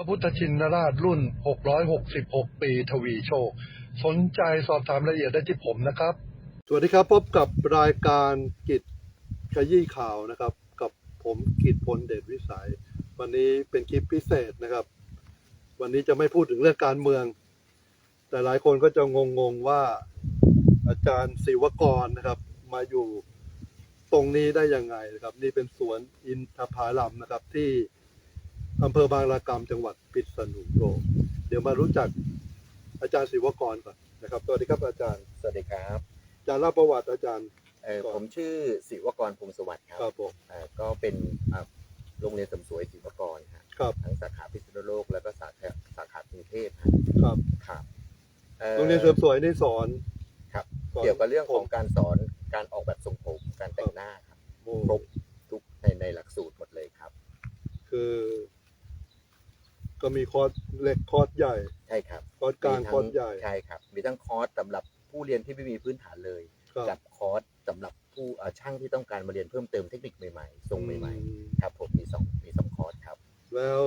พระพุทธชินราชรุ่น 666 ปีทวีโชค สนใจสอบถามรายละเอียดได้ที่ผมนะครับ สวัสดีครับ พบกับรายการกิจขยี้ข่าวนะครับ กับผมกิจพลเดชวิสัย วันนี้เป็นคลิปพิเศษนะครับ วันนี้จะไม่พูดถึงเรื่องการเมือง แต่หลายคนก็จะงงๆว่าอาจารย์ศิวกรนะครับ มาอยู่ตรงนี้ได้ยังไงนะครับ นี่เป็นสวนอินทผลัมนะครับที่ อำเภอบางระกำจังหวัดพิษณุโลกเดี๋ยวมารู้จักอาจารย์ศิวกรก่อนนะครับสวัสดีครับอาจารย์สวัสดีครับอาจารย์เล่าประวัติอาจารย์เอ่อก่อนผมชื่อศิวกรภูมิสวัสดิ์ครับครับผมเอ่อก็เป็นอ่าโรงเรียนเสริมสวยศิวกรครับครับทั้งสาขาพิษณุโลกแล้วก็สาขาสาขากรุงเทพครับครับครับโรงเรียนเสริมสวยนี่สอนครับ สอนเกี่ยวกับเรื่องของผมการสอนการออกแบบทรงผมการแต่งหน้าครับ โอ้ ครบทุกในในหลักสูตรหมดเลยครับ คือ ก็มีคอร์ส เล็กคอร์สใหญ่ ใช่ครับคอร์สกลางมีคอร์สใหญ่ ใช่ครับ มีทั้งคอร์สสำหรับผู้เรียนที่ไม่มีพื้นฐานเลย ครับกับคอร์สสำหรับผู้อ่าช่างที่ต้องการมาเรียนเพิ่มเติมเทคนิคใหม่ๆทรงใหม่อืมๆครับผมมีสองมีสองคอร์สครับแล้ว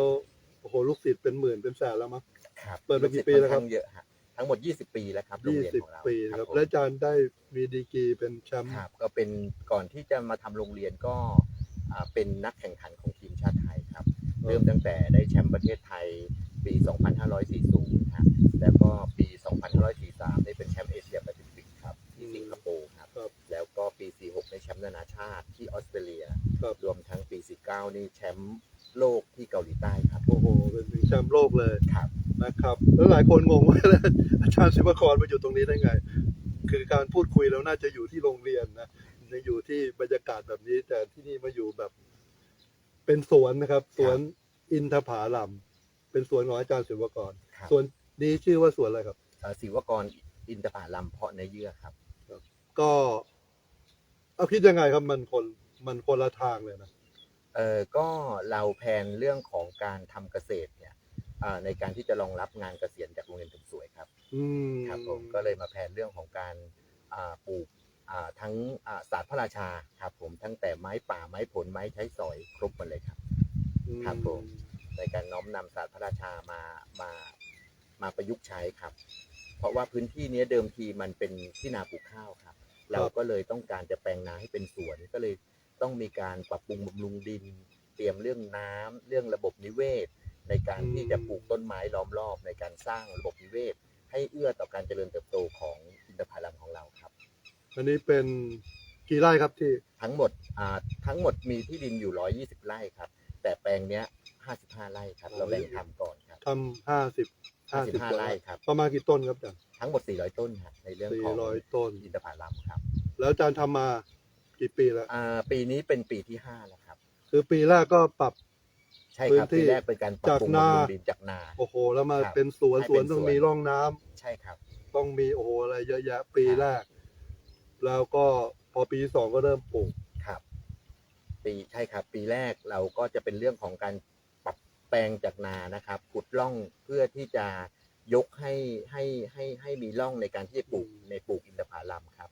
โอ้โหลูกศิษย์เป็นหมื่นเป็นแสนแล้วมั้ง ครับเปิดมากี่ปีแล้วครับค่อนข้างเยอะฮะทั้งหมด 20 ปีแล้วครับโรงยี่เรียนสิบของเราปีครับ ผมและอาจารย์ได้มีดีกรีเป็นแชมป์ครับก็เป็นก่อนที่จะมาทำโรงเรียนก็อ่าเป็นนักแข่งขันของทีมชาติไทยครับ เริ่มตั้งแต่ได้แชมป์ประเทศไทย ปี 2540ครับแล้วก็ปี 2543 ได้เป็นแชมป์เอเชียแปซิฟิกครับที่สิงคโปร์ครับ ครับแล้วก็ปี 46 ได้แชมป์นานาชาติที่ออสเตรเลีย ครับ รวมทั้งปี 49 นี่แชมป์โลกที่เกาหลีใต้ครับ โอ้โห เป็นถึงแชมป์โลกเลยครับ นะครับ แล้วหลายคนงงว่า อาจารย์ศิวกรมาอยู่ตรงนี้ได้ไง คือการพูดคุยแล้วน่าจะอยู่ที่โรงเรียนนะจะอยู่ที่บรรยากาศแบบนี้ แต่ที่นี่มาอยู่แบบ เป็นสวนนะครับ สวนอินทผาลัม เป็นสวนของอาจารย์ศิวกรครับ สวนนี้ชื่อว่าสวนอะไรครับ เอ่อศิวกรอินทผลัมเพาะเนื้อเยื่อครับ ก็ เอาคิดยังไงครับมันคนมันคนละทางเลยนะ เออก็เราแพลนเรื่องของการทำเกษตรเนี่ยอ่าในการที่จะรองรับงานเกษียณจากโรงเรียนเสริมสวยครับอืมครับผมก็เลยมาแพลนเรื่องของการอ่าปลูกอ่าทั้งอ่าศาสตร์พระราชาครับผมทั้งแต่ไม้ป่าไม้ผลไม้ใช้สอยครบหมดเลยครับ ครับผม ในการน้อมนำศาสตร์พระราชามามามาประยุกต์ใช้ครับ เพราะว่าพื้นที่เนี้ยเดิมทีมันเป็นที่นาปลูกข้าวครับ เราก็เลยต้องการจะแปลงนาให้เป็นสวนก็เลยต้องมีการปรับปรุงบำรุงดิน เตรียมเรื่องน้ำเรื่องระบบนิเวศ ในการที่จะปลูกต้นไม้ล้อมรอบในการสร้างระบบนิเวศ ให้เอื้อต่อการเจริญเติบโตของอินทผลัมของเราครับ อันนี้เป็นกี่ไร่ครับที่ทั้งหมดอ่าทั้งหมดมีที่ดินอยู่ 120 ไร่ครับ แต่แปลงเนี้ย55ไร่ครับ เราแบ่งทำก่อนครับทำห้าสิบห้าสิบ55ไร่ครับ ประมาณกี่ต้นครับอาจารย์ทั้งหมด400ต้นครับในเรื่องสี่ของร้อยต้น อินทผลัมครับ แล้วอาจารย์ทำมากี่ปีแล้ว อ่าปีนี้เป็นปีที่5แล้วครับ คือปีแรกก็ปรับ ใช่ครับพื้นที่ปีแรกเป็นการปรับปรุงจากนา บำรุงดินจากนา โอ้โห แล้วมาครับเป็นสวนให้สวนเป็นต้องสวน มีร่องน้ำใช่ครับ ต้องมีโอ้โหอะไรเยอะแยะปีครับแรก แล้วก็พอปีที่สองก็เริ่มปลูกครับ ปีใช่ครับ ปีแรกเราก็จะเป็นเรื่องของการปรับแปลงจากนานะครับขุดร่องเพื่อที่จะยกให้ให้ให้ให้มีร่องในการที่จะปลูกอืมในปลูกอินทผลัมครับ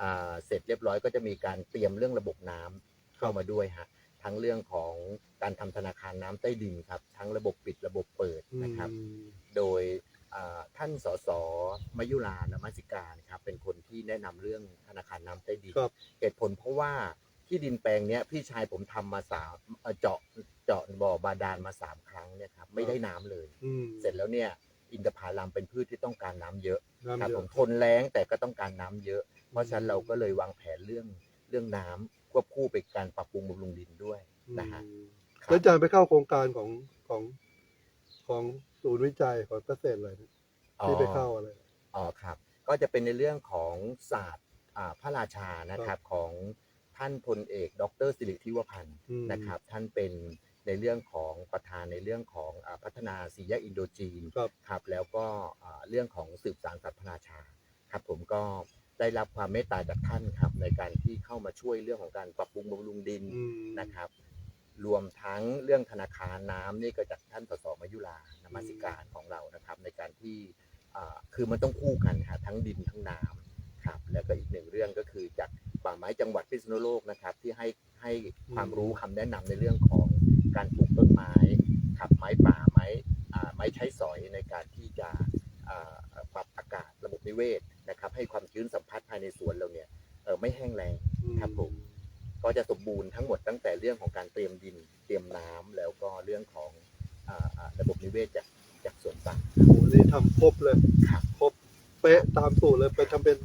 อ่าเสร็จเรียบร้อยก็จะมีการเตรียมเรื่องระบบน้ำเข้ามาด้วยฮะทั้งเรื่องของการทำธนาคารน้ำใต้ดินครับ ทั้งระบบปิดระบบเปิดนะครับอืมโดยอ่าท่านสสมยุรานมัสิการครับเป็นคนที่แนะนำเรื่องธนาคารน้ำใต้ดินครับเหตุผลเพราะว่า ที่ดินแปลงเนี้ยพี่ชายผมทำมาสามเอ่อเจาะเจาะบ่อบาดาลมาสามครั้งเนี่ยครับไม่ได้น้ำเลย อืมเสร็จแล้วเนี่ยอินทผลัมเป็นพืชที่ต้องการน้ำเยอะน้ำครับเยผอะ มทนแล้งแต่ก็ต้องการน้ำเยอะ เพราะฉะนั้นเราก็เลยวางแผนเรื่องเรื่องน้ำควบคู่ไปกับการปรับปรุงบำรุงดินด้วย นะฮะอืมครับ แล้วอาจารย์ไปเข้าโครงการของของของศูนย์วิจัยของเกษตรอะไรนะที่ไปเข้าอะไร อ๋อครับ ก็จะเป็นในเรื่องของศาสตร์อ่าพระราชานะครับของ ท่านพลเอก ดรสิริทิวพันธ์อืมนะครับ ท่านเป็นในเรื่องของประธานในเรื่องของอาพัฒนาสีแยกอินโดจีนครับครับแล้วก็อ่าเรื่องของสืบสารสัตว์พระราชาครับผมก็ได้รับความเมตตาจากท่านครับในการที่เข้ามาช่วยเรื่องของการปรับปรุงบำรุงดินอืมนะครับ รวมทั้งเรื่องธนาคารน้ำนี่ก็จากท่านสสมายุรานมัสิการของเรานะครับ ในการที่อ่าคือมันต้องคู่กันค่ะทั้งดินทั้งน้ำครับแล้วก็อีกหนึ่งเรื่องก็คือจากป่าไม้จังหวัดพิษณุโลกนะครับ ที่ให้ให้ความรู้คำแนะนำในเรื่องของการปลูกต้นไม้ครับไม้ป่าไม้ไม้ใช้สอยในการที่จะอ่าปรับอากาศระบบนิเวศนะครับ ให้ความชื้นสัมผัสภายในสวนเราเนี่ยเอ่อไม่แห้งแล้งครับผมก็จะสมบูรณ์ทั้งหมดตั้งแต่เรื่องของการเตรียมดินเตรียมน้ำแล้วก็เรื่องของอ่าอ่าระบบนิเวศจากจากสวนสัตว์โอ้โหนี่ทำครบเลยครับครบเป๊ะตามสูตรเลยไปทำเป็น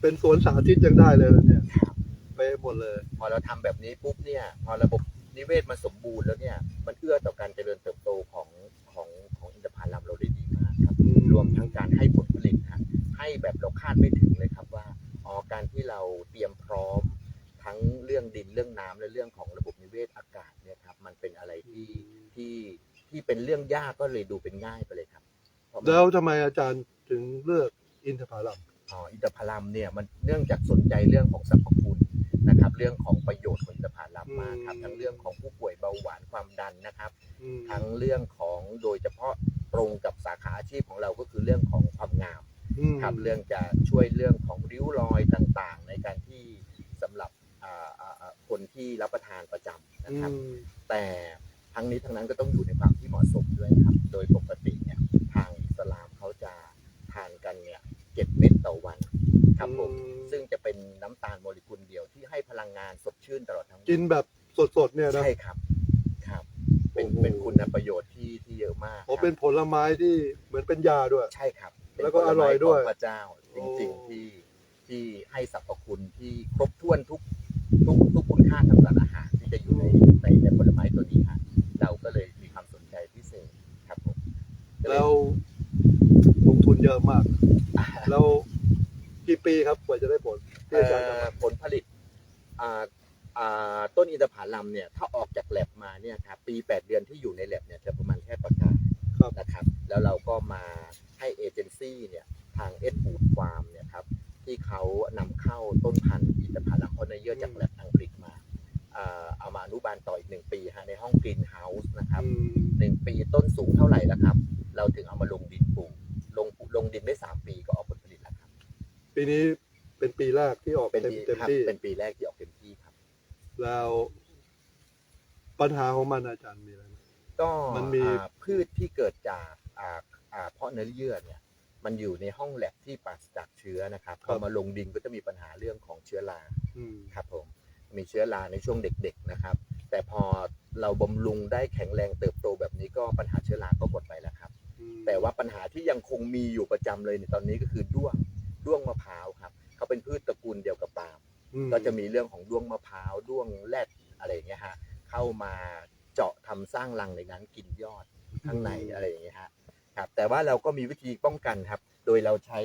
เป็นสวนสาธิตยังได้เลยนะเนี่ยครับเป๊ะหมดเลย พอเราทำแบบนี้ปุ๊บเนี่ย พอระบบนิเวศมันสมบูรณ์แล้วเนี่ย มันเอื้อต่อการเจริญเติบโตของของของอินทผลัมเราได้ดีมากครับ อืม รวมทั้งการให้ผลผลิตฮะให้แบบเราคาดไม่ถึงเลยครับว่าอ๋อการที่เราเตรียมพร้อม ทั้งเรื่องดินเรื่องน้ำและเรื่องของระบบนิเวศอากาศเนี่ยครับ มันเป็นอะไรที่ที่ที่เป็นเรื่องยากก็เลยดูเป็นง่ายไปเลยครับเพราะมัน แล้วทำไมอาจารย์ถึงเลือกอินทผลัม อ๋ออินทผลัมเนี่ยมันเนื่องจากสนใจเรื่องของสรรพคุณนะครับ เรื่องของประโยชน์ของอินทผลัมมากครับทั้งเรื่องของผู้ป่วยเบาหวานความดันนะครับอืมทั้งเรื่องของโดยเฉพาะตรงกับสาขาอาชีพของเราก็คือเรื่องของความงามอืมครับเรื่องจะช่วยเรื่องของริ้วรอยต่างๆ ในการที่สำหรับอ่าอ่าอ่าคนที่รับประทานประจำนะครับอืมแต่ทั้งนี้ทั้งนั้นก็ต้องอยู่ในความที่เหมาะสมด้วยครับ โดยปกติ กินแบบสดๆเนี่ยนะใช่ครับ ครับ เป็นโอ้โหเป็นคุณประโยชน์ที่ที่เยอะมากโอ้ครับเป็นผลไม้ที่เหมือนเป็นยาด้วย ใช่ครับเป็นแล้วก็อร่อยด้วยผลไม้ของพระเจ้าจริงโอ้ ๆที่ที่ให้สรรพคุณที่ครบถ้วนทุกทุกทุกคุณค่าทางสารอาหารที่จะอยู่ในในในผลไม้ตัวนี้ครับเราก็เลยมีความสนใจพิเศษครับผมก็เย แล้วลงทุนเยอะมาก แล้วกี่ปีครับกว่าจะได้ผลที่อาจารย์ทำเอ่อมาผลผลิตอ่าอ่า ต้นอินทผลัมเนี่ยถ้าออกจากแลบมาเนี่ยครับปี 8 เดือนที่อยู่ในแลบเนี่ยจะประมาณแค่ประกาศครับนะครับ แล้วเราก็มาให้เอเจนซี่เนี่ยทางเอ็ดฟูดฟาร์มเนี่ยครับที่เขานำเข้าต้นพันธุ์อินทผลัมคอนเยอร์จากแลบอังกฤษมาอ่าเอามาอนุบาลต่ออีกหนึ่งปีฮะในห้องกรีนเฮาส์นะครับอืมหนึ่งปีต้นสูงเท่าไหร่แล้วครับ เราถึงเอามาลงดินปลูกลงลงดินได้สามปีก็ออกผลผลิตแล้วครับ ปีนี้เป็นปีแรกที่ออกเป็นเต็มปีเต็มครับที่เป็นปีแรกที่ออกเต็มที่ครับ แล้วปัญหาของมันอาจารย์มีอะไรไหม ก็มันมี อ่าพืชที่เกิดจากอ่าอ่าเพาะเนื้อเยื่อเนี่ย มันอยู่ในห้องแลบที่ปราศจากเชื้อนะครับพอมาลงดินก็จะมีปัญหาเรื่องของเชื้อรา อืม ครับผมมีเชื้อราในช่วงเด็กๆนะครับ แต่พอเราบำรุงได้แข็งแรงเติบโตแบบนี้ก็ปัญหาเชื้อราก็หมดไปแล้วครับอืมแต่ว่าปัญหาที่ยังคงมีอยู่ประจำเลยในตอนนี้ก็คือด้วงด้วงมะพร้าวครับเขาเป็นพืชตระกูลเดียวกับปาล์ม อืก็จะมีเรื่องของด้วงมะพร้าวด้วงแรดอะไรอย่างเงี้ยฮะเข้ามาเจาะทำสร้างรังในนั้นกินยอดข้างในอะไรอย่างเงี้ยฮะครับแต่ว่าเราก็มีวิธีป้องกันครับ โดยเราใช้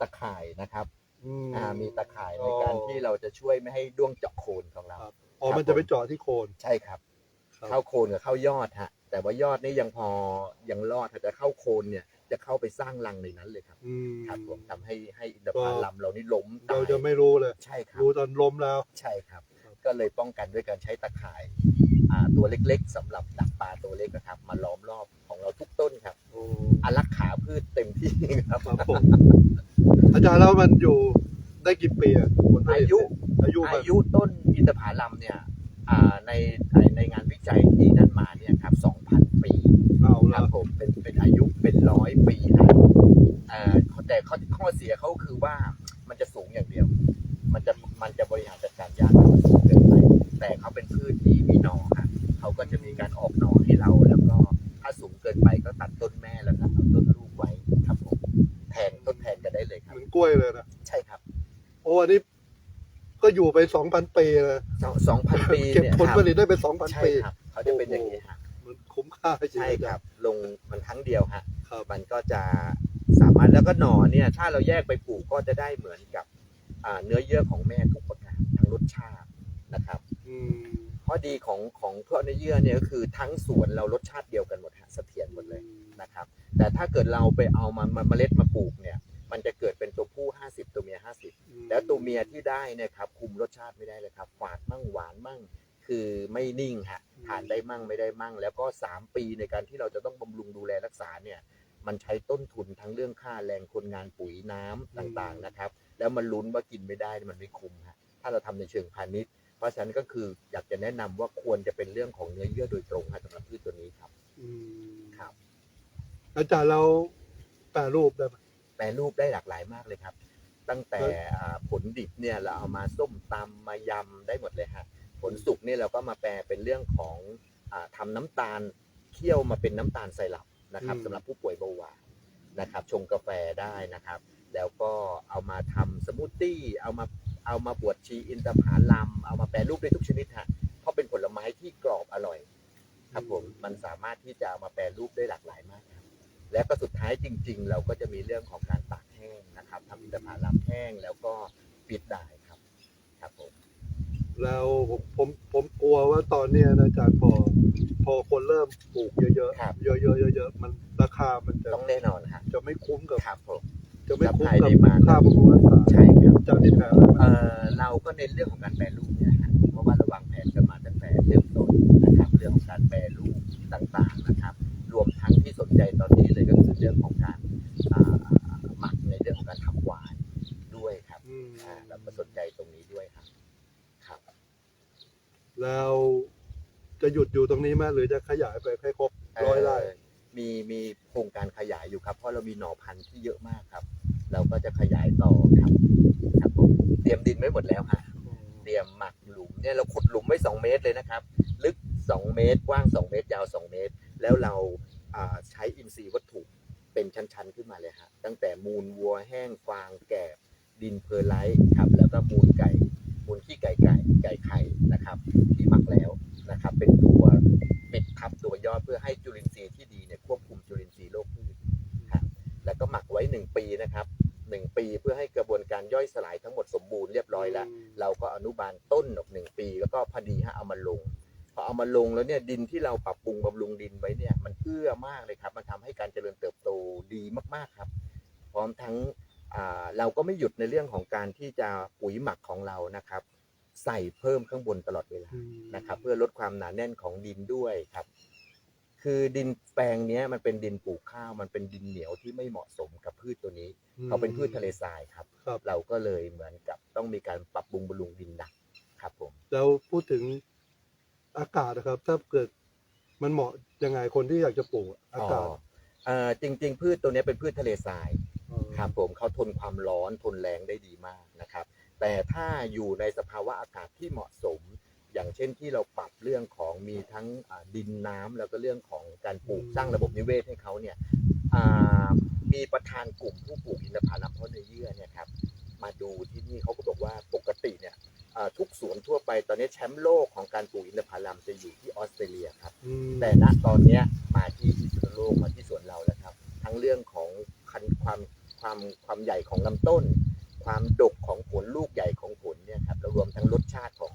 ตะข่ายนะครับอืมอ่ามีตะข่ายในการที่เราจะช่วยไม่ให้ด้วงเจาะโคนของเราครับอ๋อมันจะไปเจาะที่โคนใช่ครับ ครับ เข้าโคนกับเข้ายอดฮะแต่ว่ายอดนี่ยังพอยังรอดฮะแต่เข้าโคนเนี่ย จะเข้าไปสร้างรังในนั้นเลยครับอืมครับผมทำให้ให้อินทผลัมเรานี่ล้มตาเรายจะไม่รู้เลย ใช่ครับ รู้ตอนล้มแล้ว ใช่ครับ ครับ ก็เลยป้องกันด้วยการใช้ตะข่ายอ่าตัวเล็กๆสำหรับดักปลาตัวเล็กนะครับ มาล้อมรอบของเราทุกต้นครับโอ้อารักขาพืชเต็มที่ครับ ครับผม อาจารย์แล้วมันอยู่ได้กี่ปีอะผลผลิตอายุ อายุมันอายุต้นอินทผลัมเนี่ยอ่าในในในงานวิจัยที่นั่นมาเนี่ยครับ2,000 ปีเอาคแล้รัวบผมเป็นเป็นอายุ เป็นร้อยปีนะเอ่อแต่ข้อข้อเสียเขาคือว่ามันจะสูงอย่างเดียว มันจะมันจะบริหารจัดการยากมันสูงเกินไปแต่เขาเป็นพืชที่มีหน่อฮะเขาก็จะมีการออกหน่อให้เราแล้วก็ถ้าสูงเกินไปก็ตัดต้นแม่แล้วก็เอาต้นลูกไว้ครับผมแทนต้นแทนกันได้เลยคเหรับมือนกล้วยเลยนะใช่ครับ โอ้อันนี้ก็อยู่ไปสองพันปีเลยสองสองพันปีเก็บเนี่ยผลผลิตได้เป็นสองพันใช่ปีครับเขาจะเป็นอย่างนี้ฮะมันคุ้มค่าจริงๆใช่ครับ ลงมันครั้งเดียวฮะครับ มันก็จะสามารถแล้วก็หน่อเนี่ยถ้าเราแยกไปปลูกก็จะได้เหมือนกับอ่าเนื้อเยื่อของแม่ทุกประการทั้งรสชาตินะครับอืมข้อดีของของเพาะเนื้อเยื่อเนี่ยก็คือทั้งสวนเรารสชาติเดียวกันหมดฮะเสถียรหมดเลยนะครับ แต่ถ้าเกิดเราไปเอามันมาเมล็ดมาปลูกเนี่ย มันจะเกิดเป็นตัวผู้ 50 ตัวเมีย 50 แล้วตัวเมียที่ได้เนี่ยครับคุมรสชาติไม่ได้เลยครับฝาดมั่งหวานมั่งคือไม่นิ่งฮะทานได้มั่งไม่ได้มั่ง แล้วก็ 3 ปีในการที่เราจะต้องบำรุงดูแลรักษาเนี่ย มันใช้ต้นทุนทั้งเรื่องค่าแรงคนงานปุ๋ยน้ำต่างๆนะครับ แล้วมันลุ้นว่ากินไม่ได้มันไม่คุ้มฮะถ้าเราทำในเชิงพาณิชย์ เพราะฉะนั้นก็คืออยากจะแนะนำว่าควรจะเป็นเรื่องของเนื้อเยื่อโดยตรงฮะสำหรับพืชตัวนี้ครับอืมครับอาจารย์เราแปรรูปได้ไหมแปรรูปได้หลากหลายมากเลยครับ ตั้งแต่ครับอ่าผลดิบเนี่ยเราเอามาส้มตำมายำได้หมดเลยฮะผลสุกเนี่ยเราก็มาแปลเป็นเรื่องของอาทำน้ำตาลเคี่ยวมาเป็นน้ำตาลไซรัป นะครับสำหรับผู้ป่วยเบาหวานนะครับ ชงกาแฟได้นะครับ แล้วก็เอามาทำสมูทตี้เอามาเอามาบวชชีอินทผลัมเอามาแปรรูปได้ทุกชนิดฮะเพราะเป็นผลไม้ที่กรอบอร่อย ครับผมมันสามารถที่จะเอามาแปรรูปได้หลากหลายมากครับและก็สุดท้ายจริง ๆ เราก็จะมีเรื่องของการตากแห้งนะครับทำอินทผลัมแห้งแล้วก็ปิดได้ครับครับผม แล้วผมผมผมกลัวว่าตอนเนี้ยนะอาจารย์พอ พอคนเริ่มปลูกเยอะครับ ๆ เยอะๆเยอะๆมันราคามันจะต้องแน่นอนฮะจะไม่คุ้มกับ ครับผม จะไม่คุ้มขายกับได้มากค่าบำรุงรักษาใช่ครับอาจารย์มีแผนอะไรไหมเอ่อเราก็เน้นเรื่องของการแปรรูปเนี่ยนะฮะเพราะว่าเราวางแผนกันมา มหรือจะขยายไปให้ครบร้อยไร่เมีมีโครงการขยายอยู่ครับเพราะเรามีหน่อพันธุ์ที่เยอะมากครับ เราก็จะขยายต่อครับครับผมเตรียมดินไว้หมดแล้วฮะเตรียมหมักหลุมเนี่ยเราขุดหลุมไว้2เมตรเลยนะครับ ลึก2เมตรกว้าง2เมตร ยาว2เมตร แล้วเราอ่าใช้อินทรีย์วัตถุเป็นชั้นๆขึ้นมาเลยฮะตั้งแต่มูลวัวแห้งฟางแกบดินเพอร์ไลท์ครับแล้วก็มูลไก่ มูลขี้ไก่ไก่ไก่ไข่นะครับ ที่หมักแล้วนะครับ เป็นตัวปิดทับตัวยอดเพื่อให้จุลินทรีย์ที่ดีเนี่ยควบคุมจุลินทรีย์โรคพืชครับแล้วก็หมักไว้ 1 ปีนะครับหนึ่งปีเพื่อให้กระบวนการย่อยสลายทั้งหมดสมบูรณ์เรียบร้อยแล้ว เราก็อนุบาลต้นออกหนึ่งปี แล้วก็พอดีฮะเอามาลงพอเอามาลงแล้วเนี่ยดินที่เราปรับปรุงบำรุงดินไว้เนี่ยมันเอื้อมากเลยครับ มันทำให้การเจริญเติบโตดีมากๆครับ พร้อมทั้งอ่า เราก็ไม่หยุดในเรื่องของการที่จะปุ๋ยหมักของเรานะครับ ใส่เพิ่มข้างบนตลอดเวลาอืมนะครับ เพื่อลดความหนาแน่นของดินด้วยครับ คือดินแปลงเนี้ยมันเป็นดินปลูกข้าว มันเป็นดินเหนียวที่ไม่เหมาะสมกับพืชตัวนี้ เขาเป็นพืชทะเลทรายครับครับเราก็เลยเหมือนกับต้องมีการปรับปรุงบำรุงดินหนักครับผมแล้วพูดถึงอากาศนะครับ ถ้าเกิดมันเหมาะยังไงคนที่อยากจะปลูกอากาศเอ่อจริง ๆ พืชตัวเนี้ยเป็นพืชทะเลทรายเออ ครับผมเขาทนความร้อนทนแรงได้ดีมากนะครับ แต่ถ้าอยู่ในสภาวะอากาศที่เหมาะสม อย่างเช่นที่เราปรับเรื่องของมีทั้งอ่าดินน้ำแล้วก็เรื่องของการปลูกสร้างระบบนิเวศให้เขาเนี่ยอ่ามีประธานกลุ่มผู้ปลูกอินทผลัมเพราะเนื้อเยื่อเนี่ยครับมาดูที่นี่เขาก็บอกว่าปกติเนี่ยอ่าทุกสวนทั่วไปตอนนี้แชมป์โลกของการปลูกอินทผลัมจะอยู่ที่ออสเตรเลียครับอืมแต่ณตอนเนี้ยมาที่พิษณุโลกมาที่สวนเราแล้วครับ ทั้งเรื่องของคันความ ความความใหญ่ของลำต้น ความดกของผลลูกใหญ่ของผลเนี่ยครับแล้วรวมทั้งรสชาติของ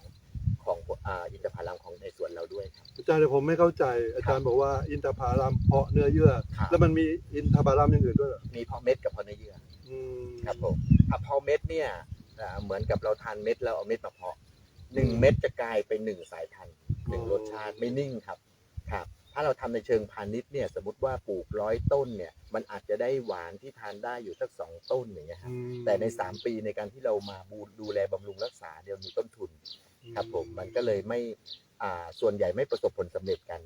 ของอ่าอินทผลัมของในสวนเราด้วยครับอาจารย์เดี๋ยวผมไม่เข้าใจ อาจารย์บอกว่าอินทผลัมเพาะเนื้อเยื่อครับแล้วมันมีอินทผลัมอย่างอื่นด้วยเหรอมีเพาะเม็ดกับเพาะเนื้อเยื่ออืมครับผมถ้าเพาะเม็ดเนี่ยอ่าเหมือนกับเราทานเม็ดแล้วเอาเม็ดมาเพาะหนึ่งเม็ดจะกลายเป็นหนึ่งสายพันธุ์หนึ่งรสชาติไม่นิ่งครับครับถ้าเราทำในเชิงพาณิชย์เนี่ยสมมติว่าปลูกร้อยต้นเนี่ยมันอาจจะได้หวานที่ทานได้อยู่สักสองต้นอย่างเงี้ยครับอืมแต่ใน 3 ปีในการที่เรามาบูดูแลบำรุงรักษาเดี๋ยวมีต้นทุนครับผมมันก็เลยไม่อ่าส่วนใหญ่ไม่ประสบผลสำเร็จกัน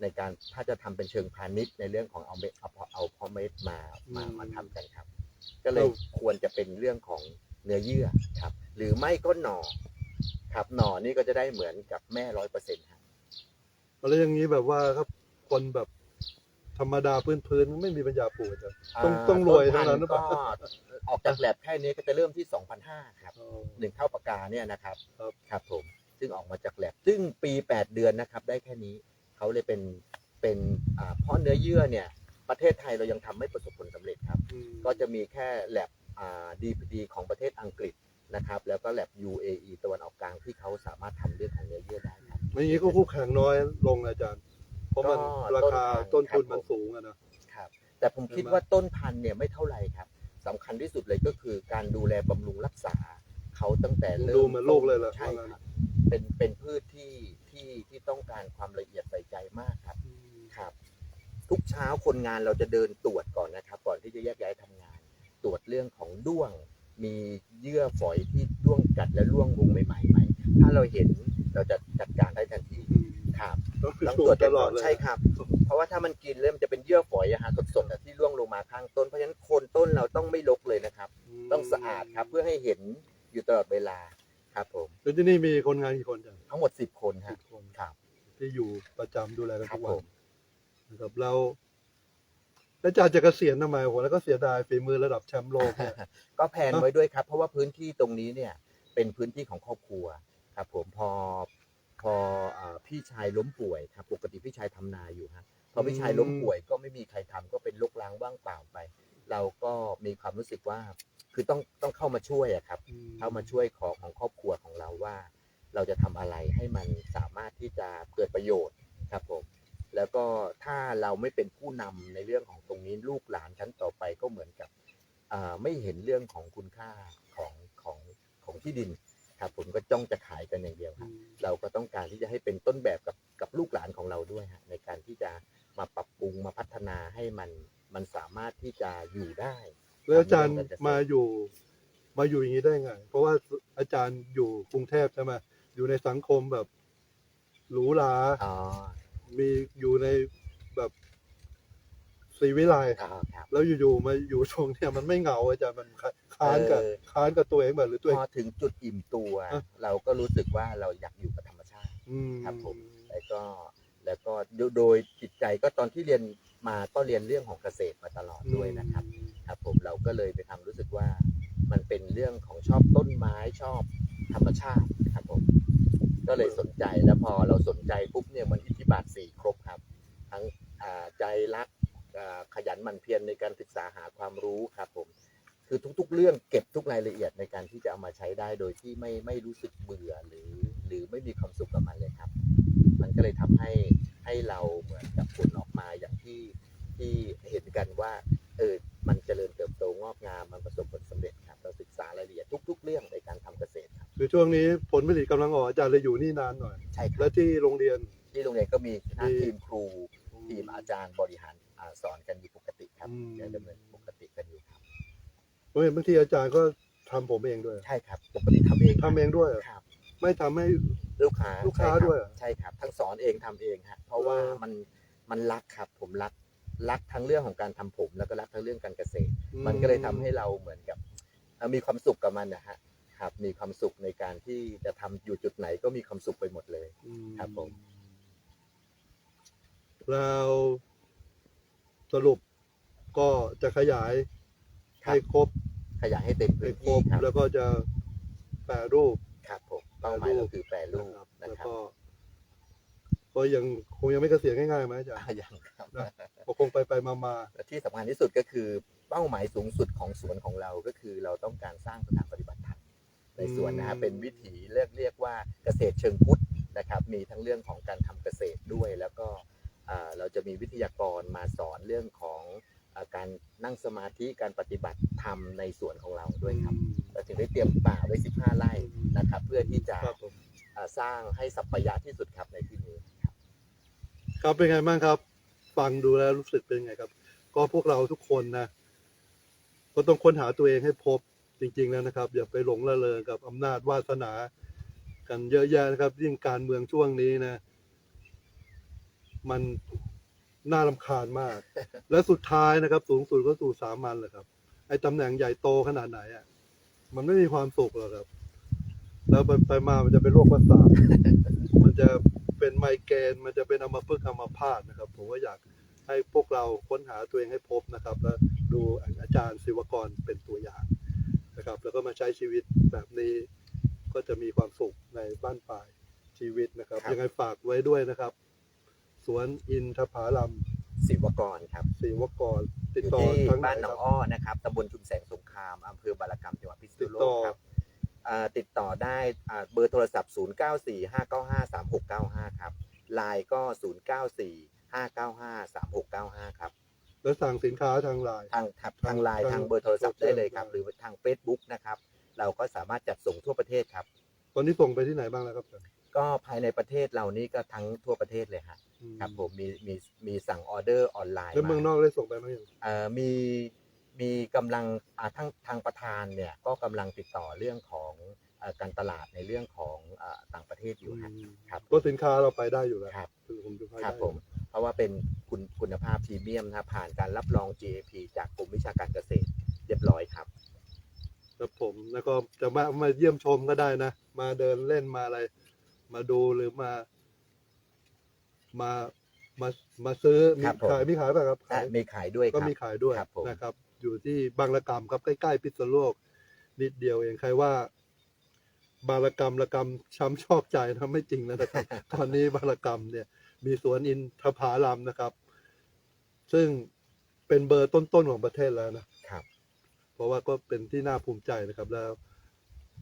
ในการถ้าจะทำเป็นเชิงพาณิชย์ในเรื่องของเอาเม็ดเอาเอาเพาะเม็ดมามามาทำกันครับ ก็เลยควรจะเป็นเรื่องของเนื้อเยื่อครับ หรือไม่ก็หน่อครับหน่อนี่ก็จะได้เหมือนกับแม่ร้อยเปอร์เซ็นต์ ครับแล้วอย่างนี้แบบว่าครับคนแบบธรรมดาพื้นๆไม่มีปัญญาปลูกอาจารย์ต้องต้องรวยเท่านั้นหรือเปล่าก็ออกจากแลบแค่นี้ก็จะเริ่มที่ 2,500ครับอ๋อหนึ่งเท่าปากกาเนี่ยนะครับครับครับผมซึ่งออกมาจากแลบซึ่งปี 8 เดือนนะครับ ได้แค่นี้เขาเลยเป็นเป็นอ่าเพราะเนื้อเยื่อเนี่ย ประเทศไทยเรายังทำไม่ประสบผลสำเร็จครับอืมก็จะมีแค่แลบอ่า DPD ของประเทศอังกฤษนะครับ แล้วก็แลบ UAE ตะวันออกกลางที่เขาสามารถทำเรื่องของเนื้อเยื่อได้ ครับอย่างนี้ก็คู่แข่งน้อยลงอาจารย์ เพราะมันก็ราคาต้ต้นนทุทุนนครัมับนสูงอะนะ ครับแต่ผมคิดใช่ไหมว่าต้นพันธุ์เนี่ยไม่เท่าไหร่ครับสำคัญที่สุดเลยก็คือการดูแลบำรุงรักษา เขาตั้งแต่เริ่มดูเหมือนลูกเลยเหรอใช่ว่างั้นครับเป็นเป็นพืชที่ที่ที่ต้องการความละเอียดใส่ใจมากครับครับ ทุกเช้าคนงานเราจะเดินตรวจก่อนนะครับ ก่อนที่จะแยกย้ายทำงาน ตรวจเรื่องของด้วง มีเยื่อฝอยที่ด้วงกัดและร่วงวงใหม่ๆไหมถ้าเราเห็น เราจะจัดการได้ทันทีอืมครับต้องต้องตรตรววจจตตลลออดดเลยใช่ครับ เพราะว่าถ้ามันกินเริ่มนจะเป็นเยื่อฝอยอะฮะสดๆอะที่ร่วงลงมาข้างต้น เพราะฉะนั้นโคนต้นเราต้องไม่รกเลยนะครับ ต้องสะอาดครับเพื่อให้เห็นอยู่ตลอดเวลาครับผมแล้วที่นี่มีคนงานกี่คนจ้ะทั้งหมดสิบคนสิฮะบคนครับ ที่อยู่ประจำดูแลกันครัทุบกผวันมนะครับเราแล้วอาจารย์จะเกษียณทำไมโอ้โหแล้วก็เสียดายฝีมือระดับแชมป์โลกเนี่ยก็แพลนไว้ด้วยครับ เพราะว่าพื้นที่ตรงนี้เนี่ย เป็นพื้นที่ของครอบครัว ครับผมพอพออ่าพี่ชายล้มป่วยครับ ปกติพี่ชายทำนาอยู่ฮะพอพี่ชายล้มป่วยก็ไม่มีใครทำก็เป็นลกล้างว่างเปล่าไป เราก็มีความรู้สึกว่า คือต้องต้องเข้ามาช่วยอะครับ เข้ามาช่วยของของครอบครัวของเราว่า เราจะทำอะไรให้มันสามารถที่จะเกิดประโยชน์ครับผม แล้วก็ถ้าเราไม่เป็นผู้นำในเรื่องของตรงนี้ลูกหลานชั้นต่อไปก็เหมือนกับอ่าไม่เห็นเรื่องของคุณค่าของของของที่ดิน ครับผมก็จ้องจะขายกันอย่างเดียวครับเราก็ต้องการที่จะให้เป็นต้นแบบกับกับลูกหลานของเราด้วยฮะในการที่จะมาปรับปรุงมาพัฒนาให้มันมันสามารถที่จะอยู่ได้ แล้วอาจารย์มาอยู่ มาอยู่อย่างนี้ได้ไง เพราะว่าอาจารย์อยู่กรุงเทพใช่ไหมอยู่ในสังคมแบบหรูหรา อ๋อ มีอยู่ในแบบ ศรีวิไลอ๋อครับ แล้วอยู่ๆมาอยู่ตรงเนี่ยมันไม่เหงาอาจารย์มันค้านกับเออ ค้านกับตัวเองแบบหรือตัวเอพง อถึงจุดอิ่มตัว อะ เราก็รู้สึกว่าเราอยากอยู่กับธรรมชาติ อืม ครับผม แล้วก็แล้วก็โดโดยจิตใจก็ตอนที่เรียนมาก็เรียนเรื่องของเกษตรมาตลอดด้วยนะครับ ครับผมเราก็เลยไปทำรู้สึกว่ามันเป็นเรื่องของชอบต้นไม้ชอบธรรมชาติครับผมก็เลยสนใจแล้วพอเราสนใจปุ๊บเนี่ยมันอิทธิบาทสี่ครบครับ ทั้งอ่าใจรักอ่า ขยันหมั่นเพียรในการศึกษาหาความรู้ครับผม คือทุกๆ เรื่องเก็บทุกรายละเอียดในการที่จะเอามาใช้ได้โดยที่ไม่ไม่รู้สึกเบื่อหรือ หรือไม่มีความสุขกับมันเลยครับ มันก็เลยทำให้ให้เราเหมือนกับผลออกมาอย่างที่ที่เห็นกันว่าเออมันเจริญเติบโตงอกงามมันประสบผลสำเร็จครับเราศึกษารายละเอียดทุก ๆ เรื่องในการทำเกษตรครับคือช่วงนี้ผลผลิตกำลังออกอาจารย์เลยอยู่นี่นานหน่อยใช่ครัและบที่โรงเรียนที่โรงเรียนก็มีคณะมีทีมครูทีมอาจารย์บริหารอ่า สอนกันอยู่ปกติครับอืมยังดำเนินปกติกันอยู่ครับผมเห็นบางทีอาจารย์ก็ทำผมเองด้วยใช่ครับปกติทำเองทำเองด้วยเหรอครับ ไม่ทำให้ ลูกค้าลูกค้าใช่รับด้วยเหรอใช่ครับ ทั้งสอนเองทำเองฮะเพราะว่าเออ มันมันรักครับ ผมรักรักทั้งเรื่องของการทำผม แล้วก็รักทั้งเรื่องการเกษตรมันก็เลยทำให้เราเหมือนกับเอ่อมีความสุขกับมันนะฮะครับ มีความสุขในการที่จะทำอยู่จุดไหนก็มีความสุขไปหมดเลย อืมครับผมแล้ว สรุปก็จะขยายครับ ให้ครบขยายให้เต็มให้พื้นครที่บ ครับแล้วก็จะแปรรูป ครับผมเป้าหมายเราคือแปรรูปนะครับนะแล้วครับก็ ก็ยังคงยังไม่เกษียณง่ายๆไหมอาจารย์อ่าอย่างครับนะ ก็คงไปไปมามาและที่สำคัญที่สุดก็คือเป้าหมายสูงสุดของสวนของเราก็คือเราต้องการสร้างสถานปฏิบัติธรรมในสวนนะฮะเป็นวิถีเรียกเรียกว่าเกษตรเชิงพุทธนะครับ มีทั้งเรื่องของการทำเกษตรด้วย แล้วก็อ่า เราจะมีวิทยากรมาสอนเรื่องของอ่าการนั่งสมาธิการปฏิบัติธรรมในสวนของเราด้วยครับเราจึงได้เตรียมป่าไว้ 15 ไร่นะครับ เพื่อที่จะครับผมอ่าสร้างให้สัปยะที่สุดครับในที่นี้ครับครับเป็นไงบ้างครับ ฟังดูแล้วรู้สึกเป็นไงครับ ก็พวกเราทุกคนนะก็ต้องค้นหาตัวเองให้พบจริง ๆ แล้วนะครับ อย่าไปหลงละเลงกับอำนาจวาสนา กันเยอะแยะนะครับยิ่งการเมืองช่วงนี้นะ มัน น่ารำคาญมาก และสุดท้ายนะครับ สูงสุดก็สู่สามัญแหละครับ ไอ้ตำแหน่งใหญ่โตขนาดไหนอะมันไม่มีความสุขหรอกครับ แล้วไปไปมามันจะเป็นโรคประสาทมันจะเป็นไมเกรนมันจะเป็นอัมพฤกษ์อัมพาตนะครับ ผมก็อยากให้พวกเราค้นหาตัวเองให้พบนะครับ แล้วดูอาจารย์ศิวกรเป็นตัวอย่างนะครับ แล้วก็มาใช้ชีวิตแบบนี้ ก็จะมีความสุขในบ้านปลายชีวิตนะครับครับยังไงฝากไว้ด้วยนะครับ สวนอินทผาลัมศิวกรครับศิวกร ติดอยู่ต่อที่ทั้งไหนบ้านหนคอรังบ อ้อนะครับตำบลชุมแสงสงครามอำเภอบารกรรมจังหวัดพิษณุโลติดต่กอครับอ่าติดต่อได้อ่าเบอร์โทรศัพท์ 0 9 4 5 9 5 3 6 9 5 ครับไลน์ก็ 0 9 4 5 9 5 3 6 9 5 ครับ แล้วสั่งสินค้าทางไลน์ ทางทางทางไลน์ทางทางเบอร์โทรศัพท์ได้เลยครับโซหเชีรืยลอทาง Facebook นะครับ เราก็สามารถจัดส่งทั่วประเทศครับ ตอนนี้ส่งไปที่ไหนบ้างแล้วครับอาจารย์ ก็ภายในประเทศเรานี่ก็ทั้งทั่วประเทศเลยฮะอืมครับผมมีมีมีสั่งออเดอร์ออนไลน์แล้วเมืองนมาอกได้ส่งไปไหมยังเอ่อมีมีกำลังอ่าทางทางประธานเนี่ยก็กำลังติดต่อเรื่องของเอ่อการตลาดในเรื่องของอ่าต่างประเทศอยู่ฮะครับก็สินค้าเราไปได้อยู่แล้วครับคือผมดูให้ครับได้ผมพราะว่าเป็นคุณคุณภาพพรีเมียมนะครับผ่านการรับรอง GAP จากกรมวิชาการเกษตรเรียบร้อยครับครับผมแล้วก็จะมามาเยี่ยมชมก็ได้นะ มาเดินเล่นมาอะไร มาดูหรือมา มามามาซื้อมีครับผม ขายมีขายป่ะครับอะขายมีขายด้วยคก็รับ มีขายด้วยครับผม นะครับ อยู่ที่บางระกำครับใกล้ๆพิษณุโลก นิดเดียวเองใครว่า บางระกำระกำช้ำชอกใจนะไม่จริงแล้วนะครับ ตอนนี้บางระกำเนี่ย มีสวนอินทผาลัมนะครับ ซึ่งเป็นเบอร์ต้นๆของประเทศแล้วนะ ครับ เพราะว่าก็เป็นที่น่าภูมิใจนะครับแล้ว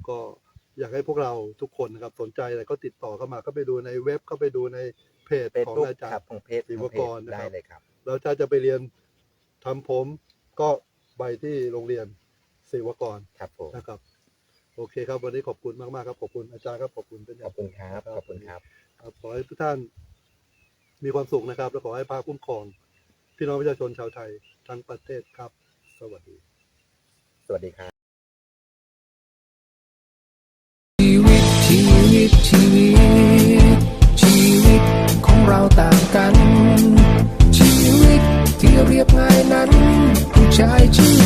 ก็ อยากให้พวกเราทุกคนนะครับสนใจอะไรก็ติดต่อเข้ามาก็ไปดูในเว็บก็ไปดูในเพจเฟซของบุ๊กอาจารครับย์ของเพจศิวกรนะครับได้เลยครับแล้วถ้าจะไปเรียนทำผมก็ไปที่โรงเรียนศิวกรครับผมนะครับ โอเคครับวันนี้ขอบคุณมากๆครับขอบคุณอาจารย์ครับขอบคุณเป็นอขย่าองบคุณครับขอบคุณครับครับขอให้ทุกท่านมีความสุขนะครับ และขอให้พระคุ้มครอง พี่น้องประชาชนชาวไทยทั้งประเทศครับ สวัสดี สวัสดีครับ ตชีวิต ชีวิตของเราต่างกัน ชีวิตที่เรียบง่ายนั้นผู้ชายชื่อ